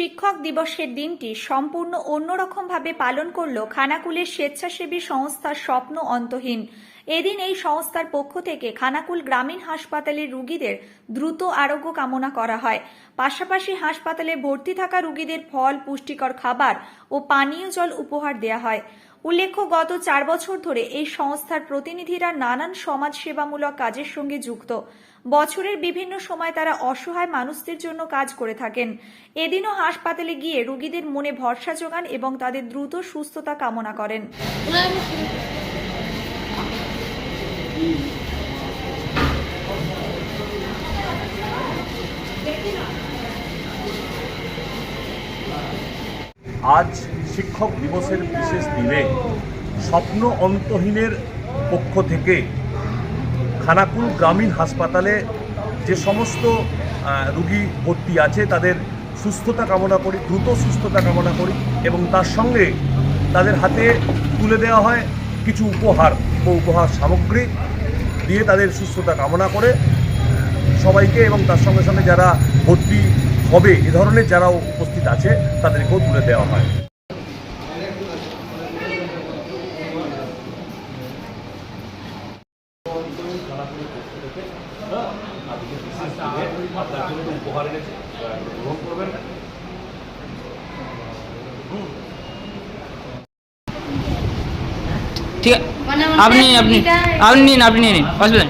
শিক্ষক দিবসের দিনটি সম্পূর্ণ অন্যরকমভাবে পালন করল খানাকুলের স্বেচ্ছাসেবী সংস্থার স্বপ্ন অন্তহীন। এদিন এই সংস্থার পক্ষ থেকে খানাকুল গ্রামীণ হাসপাতালের রুগীদের দ্রুত আরোগ্য কামনা করা হয়। পাশাপাশি হাসপাতালে ভর্তি থাকা রুগীদের ফল, পুষ্টিকর খাবার ও পানীয় জল উপহার দেওয়া হয়। উল্লেখ্য, গত চার বছর ধরে এই সংস্থার প্রতিনিধিরা নানান সমাজসেবামূলক কাজের সঙ্গে যুক্ত। বছরের বিভিন্ন সময় তারা অসহায় মানুষদের জন্য কাজ করে থাকেন। এদিনও হাসপাতালে গিয়ে রোগীদের মনে ভরসা যোগান এবং তাদের দ্রুত সুস্থতা কামনা করেন। আজ শিক্ষক দিবসের বিশেষ দিনে স্বপ্ন অন্তহীনের পক্ষ থেকে খানাকুল গ্রামীণ হাসপাতালে যে সমস্ত রুগী ভর্তি আছে, তাদের সুস্থতা কামনা করি, দ্রুত সুস্থতা কামনা করি এবং তার সঙ্গে তাদের হাতে তুলে দেওয়া হয় কিছু উপহার ও উপহার সামগ্রী দিয়ে তাদের সুস্থতা কামনা করে সবাইকে এবং তার সঙ্গে সঙ্গে যারা ভর্তি হবে এ ধরনের যারা উপস্থিত আছে, তাদেরকেও তুলে দেওয়া হয়। উপহার এনেছে গ্রহণ করবেন ঠিক মানে আপনি আপনি আপনি নিন আপনি নিন অসুবিধা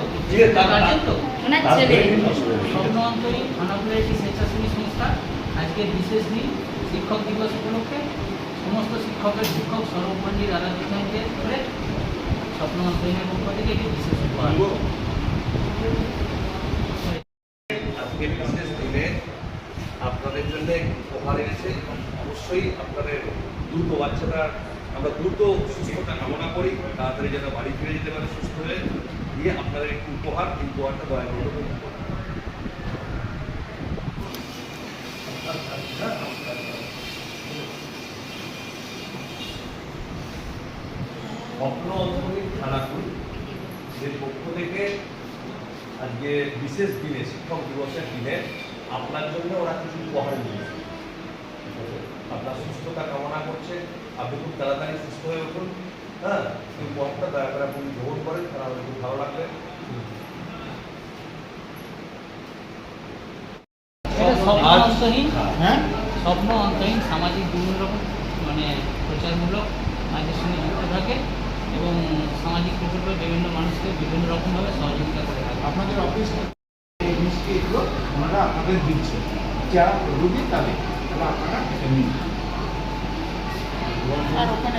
আজকে বিশেষ দিন শিক্ষক দিবস উপলক্ষে সমস্ত শিক্ষকের শিক্ষক সর্বপল্লীর আরাধিকাকে করে স্বপ্নন্তরীণের পক্ষ থেকে একটি বিশেষ উপহার। আজকে বিশেষ দিনে আপনাদের জন্য উপহার এনেছে। অবশ্যই আপনাদের দ্রুত বাচ্চাটা, আমরা দ্রুত সুস্থতা কামনা করি। তাড়াতাড়ি যেন বাড়ি ফিরে যেতে পারে সুস্থ হয়ে। দিয়ে আপনাদের একটু উপহার এই উপহারটা দয়া করে দেবেন। স্বপ্ন অন্তরী খানাকুল এর পক্ষ থেকে আজকে বিশেষ দিনে শিক্ষক দিবসের দিনে আপনার জন্য ওরা কিছু উপহার নিয়েছে আপনার সুস্থতা কামনা করছে। আপনি খুব তাড়াতাড়ি সুস্থ হয়ে উঠুন। হ্যাঁ? এই উপহারটা দয়া করে আপনি গ্রহণ করেন তাহলে আমাদের খুব ভালো লাগবে। স্বপ্ন অন্তহীন। স্বপ্ন অন্তহীন সামাজিক বিভিন্ন রকম মানে প্রচারমূলক কাজের সঙ্গে যুক্ত থাকে। সামাজিক প্রকল্পে বিভিন্ন মানুষকে বিভিন্ন রকমভাবে সহযোগিতা করে থাকে। আপনাদের অফিস এই জিনিসকে এগুলো ওনারা আপনাদের দিচ্ছে। যা রুগী তাদের। তাহলে আপনারা এটা নিন। আর ওখানে